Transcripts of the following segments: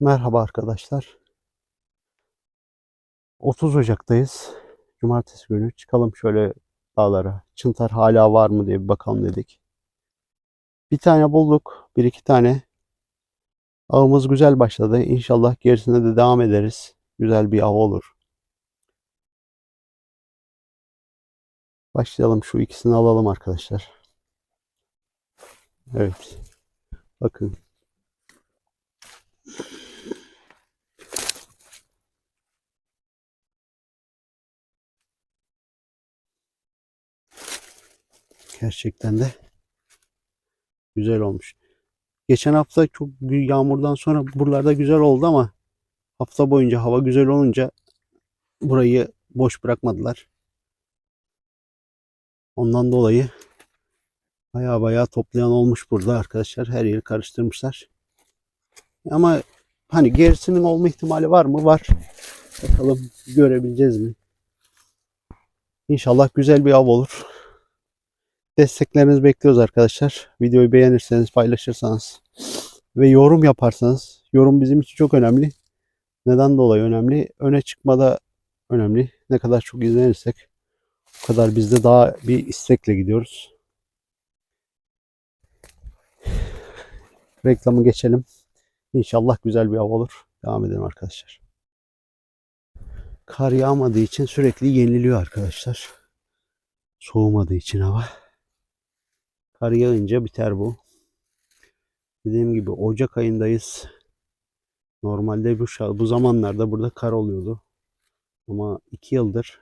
Merhaba arkadaşlar. 30 Ocak'tayız. Cumartesi günü. Çıkalım şöyle dağlara. Çıntar hala var mı diye bir bakalım dedik. Bir tane bulduk. Bir iki tane. Avımız güzel başladı. İnşallah gerisine de devam ederiz. Güzel bir av olur. Başlayalım. Şu ikisini alalım arkadaşlar. Evet. Bakın. Gerçekten de güzel olmuş. Geçen hafta çok yağmurdan sonra buralarda güzel oldu ama hafta boyunca hava güzel olunca burayı boş bırakmadılar. Ondan dolayı baya baya toplayan olmuş burada arkadaşlar. Her yeri karıştırmışlar. Ama hani gerisinin olma ihtimali var mı? Var. Bakalım görebileceğiz mi? İnşallah güzel bir av olur. Desteklerinizi bekliyoruz arkadaşlar. Videoyu beğenirseniz, paylaşırsanız ve yorum yaparsanız. Yorum bizim için çok önemli. Neden dolayı önemli? Öne çıkmada önemli. Ne kadar çok izlenirsek o kadar biz de daha bir istekle gidiyoruz. Reklamı geçelim. İnşallah güzel bir av olur. Devam edelim arkadaşlar. Kar yağmadığı için sürekli yeniliyor arkadaşlar. Soğumadığı için hava. Kar yağınca biter bu. Dediğim gibi Ocak ayındayız. Normalde bu, bu zamanlarda burada kar oluyordu. Ama iki yıldır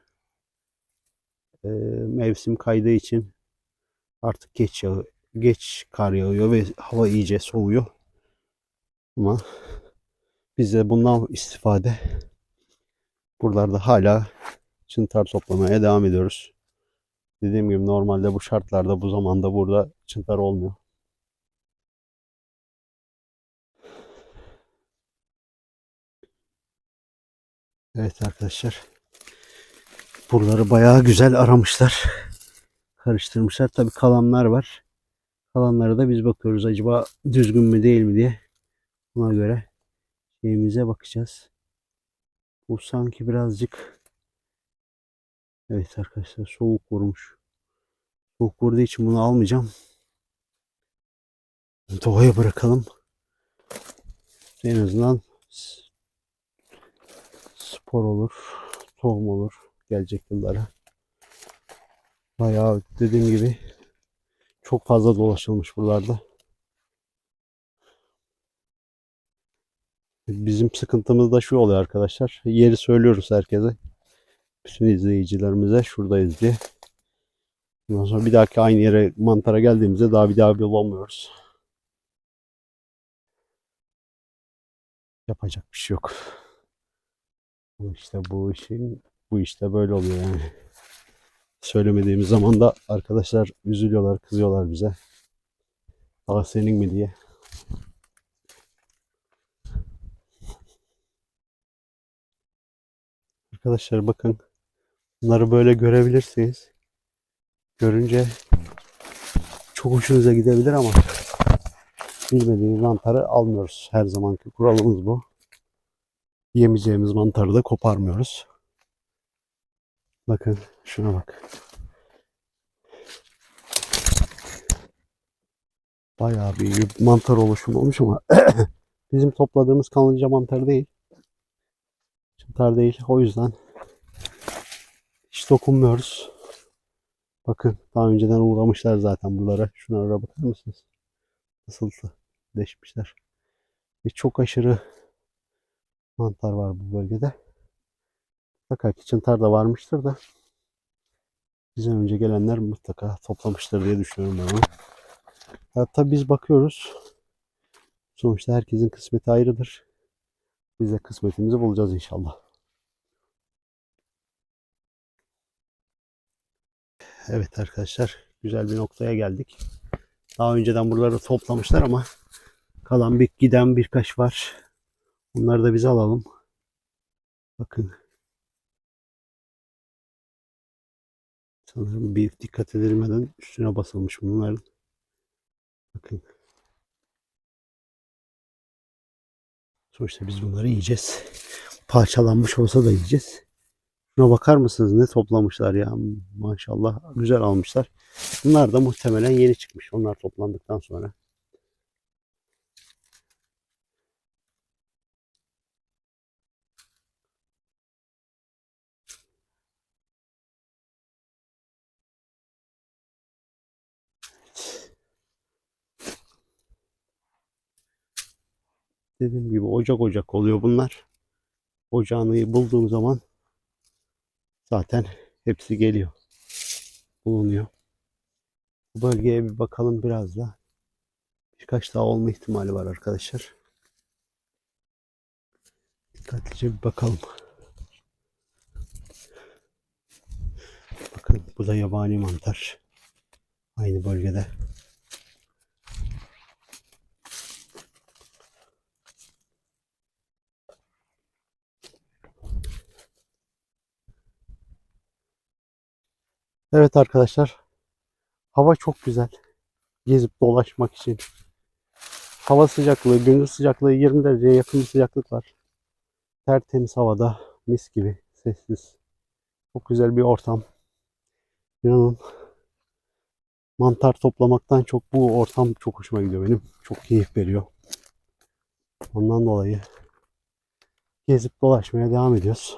e, mevsim kaydığı için artık geç yağ geç kar yağıyor ve hava iyice soğuyor. Ama biz de bundan istifade buralarda hala çıntar toplamaya devam ediyoruz. Dediğim gibi normalde bu şartlarda bu zamanda burada çıntar olmuyor. Evet arkadaşlar. Buraları bayağı güzel aramışlar. Karıştırmışlar. Tabii kalanlar var. Kalanlara da biz bakıyoruz. Acaba düzgün mü değil mi diye. Ona göre şeyimize bakacağız. Bu sanki birazcık Evet arkadaşlar soğuk vurmuş. Soğuk vurduğu için bunu almayacağım. Doğaya bırakalım. En azından spor olur, tohum olur gelecek yıllara. Bayağı dediğim gibi çok fazla dolaşılmış buralarda. Bizim sıkıntımız da şu oluyor arkadaşlar. Yeri söylüyoruz herkese. Bütün izleyicilerimize şuradayız diye. Ondan sonra bir dahaki aynı yere mantara geldiğimizde daha bir daha bulamıyoruz. Yapacak bir şey yok. Bu işte bu işin bu işte böyle oluyor yani. Söylemediğimiz zaman da arkadaşlar üzülüyorlar, kızıyorlar bize. Daha senin mi diye. Arkadaşlar bakın. Bunları böyle görebilirsiniz. Görünce çok hoşunuza gidebilir ama bilmediğimiz mantarı almıyoruz. Her zamanki kuralımız bu. Yemeyeceğimiz mantarı da koparmıyoruz. Bakın şuna bak. Bayağı bir mantar oluşumu olmuş ama bizim topladığımız kanlıca mantar değil. Mantar değil. O yüzden hiç dokunmuyoruz. Bakın daha önceden uğramışlar zaten buralara. Şunlara bakar mısınız? Nasıl deşmişler. Ve çok aşırı mantar var bu bölgede. Mutlaka çıntar da varmıştır da bizden önce gelenler mutlaka toplamıştır diye düşünüyorum ben onu. Hatta biz bakıyoruz. Sonuçta herkesin kısmeti ayrıdır. Biz de kısmetimizi bulacağız inşallah. Evet arkadaşlar güzel bir noktaya geldik. Daha önceden buraları toplamışlar ama kalan bir giden birkaç var. Onları da biz alalım. Bakın. Sanırım bir dikkat edilmeden üstüne basılmış bunların. Bakın. Sonuçta biz bunları yiyeceğiz. Parçalanmış olsa da yiyeceğiz. Şuna bakar mısınız ne toplamışlar ya. Maşallah güzel almışlar. Bunlar da muhtemelen yeni çıkmış. Onlar toplandıktan sonra. Dediğim gibi ocak ocak oluyor bunlar. Ocağını bulduğum zaman zaten hepsi geliyor. Bulunuyor. Bu bölgeye bir bakalım biraz da. Birkaç daha olma ihtimali var arkadaşlar. Dikkatlice bir bakalım. Bakın bu da yabani mantar. Aynı bölgede. Evet arkadaşlar. Hava çok güzel. Gezip dolaşmak için. Hava sıcaklığı, gündüz sıcaklığı 20 dereceye yakın bir sıcaklık var. Tertemiz havada, mis gibi, sessiz. Çok güzel bir ortam. İnanın mantar toplamaktan çok bu ortam çok hoşuma gidiyor benim. Çok keyif veriyor. Ondan dolayı gezip dolaşmaya devam ediyoruz.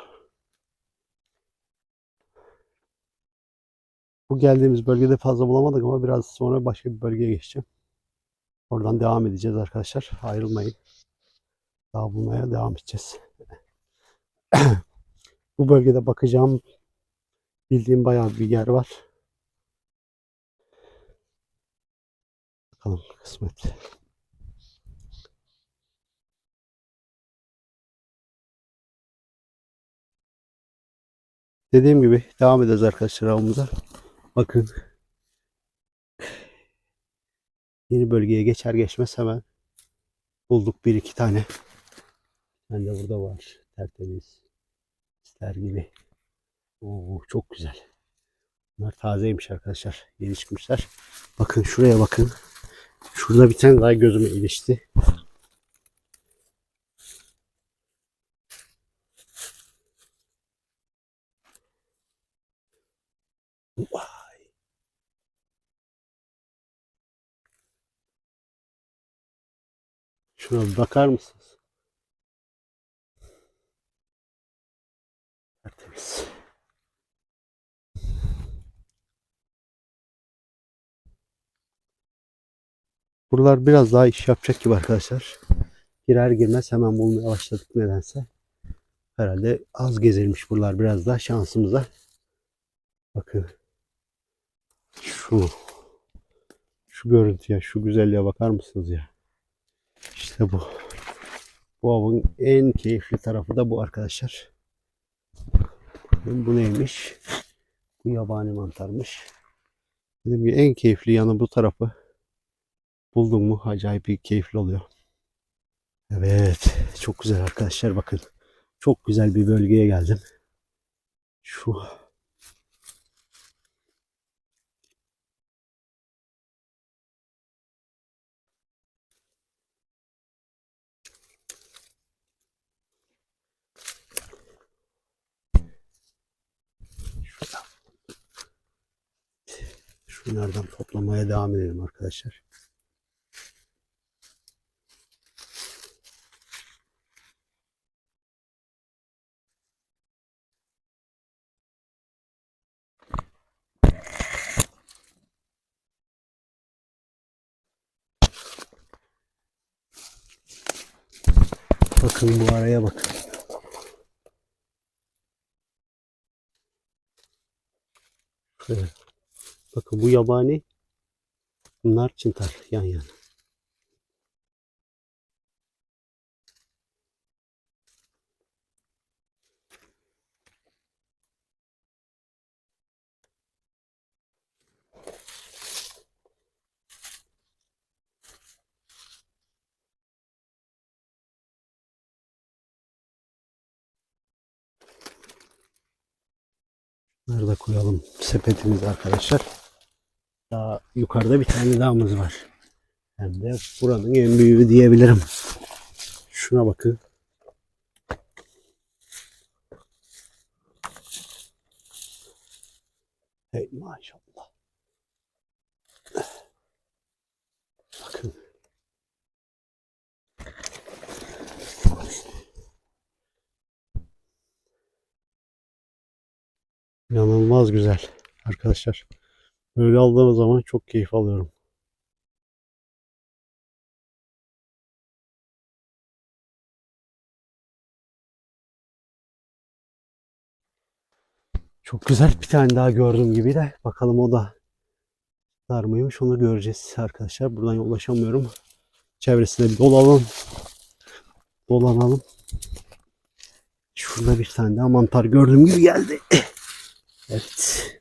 Bu geldiğimiz bölgede fazla bulamadık ama biraz sonra başka bir bölgeye geçeceğim. Oradan devam edeceğiz arkadaşlar. Ayrılmayın. Daha bulmaya devam edeceğiz. Bu bölgede bakacağım bildiğim bayağı bir yer var. Bakalım kısmet. Dediğim gibi devam edeceğiz arkadaşlar avımıza. Bakın. Yeni bölgeye geçer geçmez hemen bulduk bir iki tane. Ben de burada var. Tertemiz. İster gibi. Oo, çok güzel. Bunlar tazeymiş arkadaşlar. Yeni çıkmışlar. Bakın şuraya bakın. Şurada bir tane daha gözüme ilişti. Şuna bakar mısınız? Tertemiz. Buralar biraz daha iş yapacak gibi arkadaşlar. Girer girmez hemen bulmaya başladık nedense. Herhalde az gezilmiş buralar biraz daha şansımıza. Bakın. Şu. Şu görüntüye, şu güzelliğe bakar mısınız ya? İşte bu. Bu avın en keyifli tarafı da bu arkadaşlar. Bu neymiş? Bu yabani mantarmış. Dedim ki en keyifli yanı bu tarafı. Buldum mu acayip bir keyifli oluyor. Evet. Çok güzel arkadaşlar bakın. Çok güzel bir bölgeye geldim. Şu Şunlardan toplamaya devam edelim arkadaşlar. Bakın bu araya bakın. Şöyle. Bakın bu yabani. Bunlar çıntar yan yana. Bunları da koyalım sepetimize arkadaşlar. Daha yukarıda bir tane dağımız var. Hem de buranın en büyüğü diyebilirim. Şuna bakın. Hey maşallah. Bakın. İnanılmaz güzel arkadaşlar. Böyle aldığım zaman çok keyif alıyorum. Çok güzel bir tane daha gördüğüm gibi de bakalım o da var mıymış onu göreceğiz arkadaşlar. Buradan ulaşamıyorum. Çevresine bir dolalım. Dolanalım. Şurada bir tane daha mantar gördüğüm gibi geldi. Evet.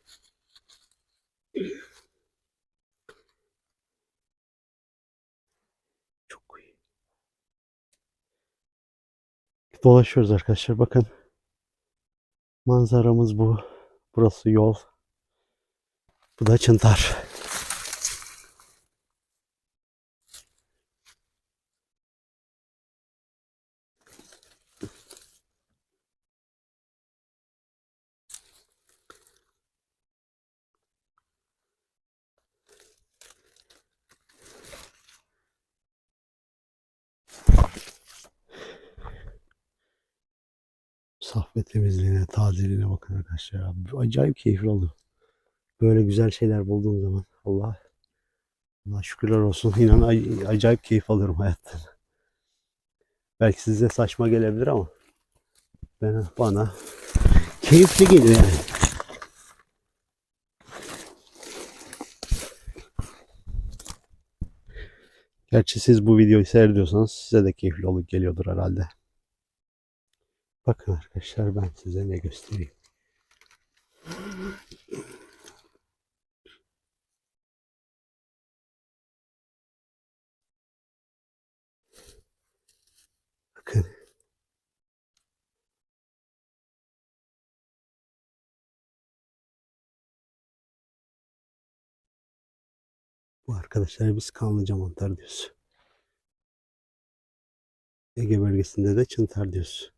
Dolaşıyoruz arkadaşlar. Bakın. Manzaramız bu. Burası yol. Bu da çıntar. Sahve temizliğine, tazeliğine bakın arkadaşlar. Acayip keyifli oluyor. Böyle güzel şeyler bulduğum zaman Allah Allah şükürler olsun. İnan ac- acayip keyif alıyorum hayattan. Belki size saçma gelebilir ama ben bana keyifli geliyor yani. Gerçi siz bu videoyu seyrediyorsanız size de keyifli olup geliyordur herhalde. Bakın arkadaşlar ben size ne göstereyim. Bakın. Bu arkadaşlar biz kanlıca mantar diyoruz. Ege bölgesinde de çıntar diyoruz.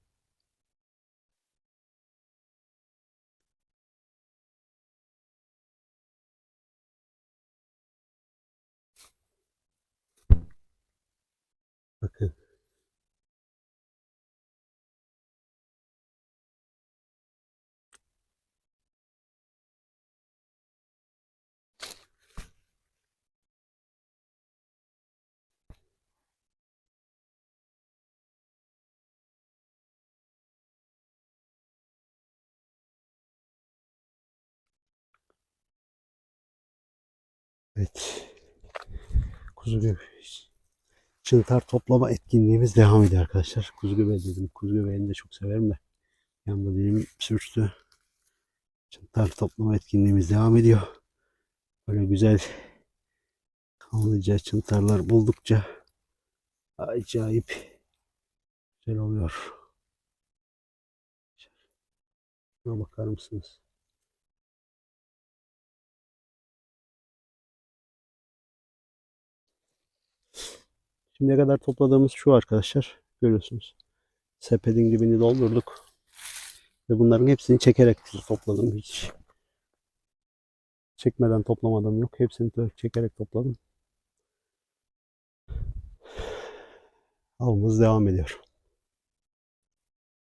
Evet. Kuzu göbeği. Çıntar toplama etkinliğimiz devam ediyor arkadaşlar. Kuzu göbeği dedim. Kuzu göbeğini de çok severim de. Yanımda dilim sürçtü. Çıntar toplama etkinliğimiz devam ediyor. Böyle güzel kanlıca çıntarlar buldukça acayip güzel oluyor. Şuna bakar mısınız? Şimdiye kadar topladığımız şu arkadaşlar. Görüyorsunuz. Sepetin dibini doldurduk. Ve bunların hepsini çekerek topladım. Hiç çekmeden toplamadım yok. Hepsini çekerek topladım. Avımız devam ediyor.